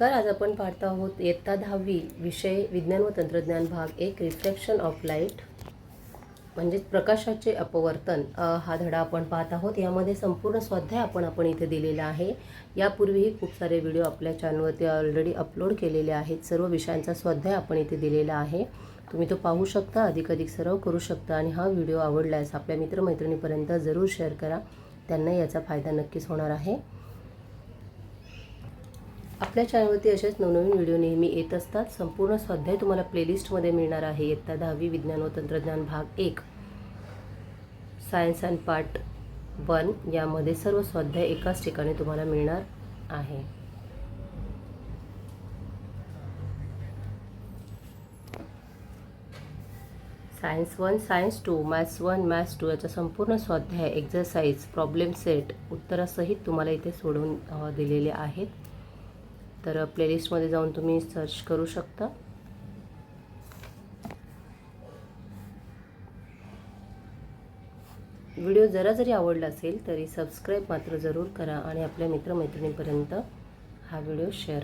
तर आज आपण पाहत आहोत इयत्ता दहावी विषय विज्ञान व तंत्रज्ञान भाग एक रिफ्लेक्शन ऑफ लाइट म्हणजेच प्रकाशाचे अपवर्तन. हा धडा आपण पाहत आहोत. यामध्ये संपूर्ण स्वाध्याय आपण आपण इथे दिलेला आहे. यापूर्वीही खूप सारे व्हिडिओ आपल्या चॅनलवरती ऑलरेडी अपलोड केलेले आहेत. सर्व विषयांचा स्वाध्याय आपण इथे दिलेला आहे. तुम्ही तो पाहू शकता अधिकाधिक सराव करू शकता आणि हा व्हिडिओ आवडल्यास आपल्या मित्रमैत्रिणीपर्यंत जरूर शेअर करा. त्यांना याचा फायदा नक्कीच होणार आहे. आपल्या चॅनलवरती असेच नवनवीन व्हिडिओ नेहमी येत असतात. संपूर्ण स्वाध्याय तुम्हाला प्लेलिस्टमध्ये मिळणार आहे. इयत्ता दहावी विज्ञान व तंत्रज्ञान भाग एक. सायन्स अँड पार्ट वन यामध्ये सर्व स्वाध्याय एकाच ठिकाणी तुम्हाला मिळणार आहे. Science one science two maths one maths two याचा संपूर्ण स्वाध्याय एक्झरसाइज प्रॉब्लेम सेट उत्तरासहित तुम्हाला इथे सोडवून दिलेले आहेत. तर प्लेलिस्टमध्ये जाऊन तुम्ही सर्च करू शकता. व्हिडिओ जरा जरी आवडला असेल तरी सबस्क्राईब मात्र जरूर करा आणि आपल्या मित्रमैत्रिणीपर्यंत हा व्हिडिओ शेअर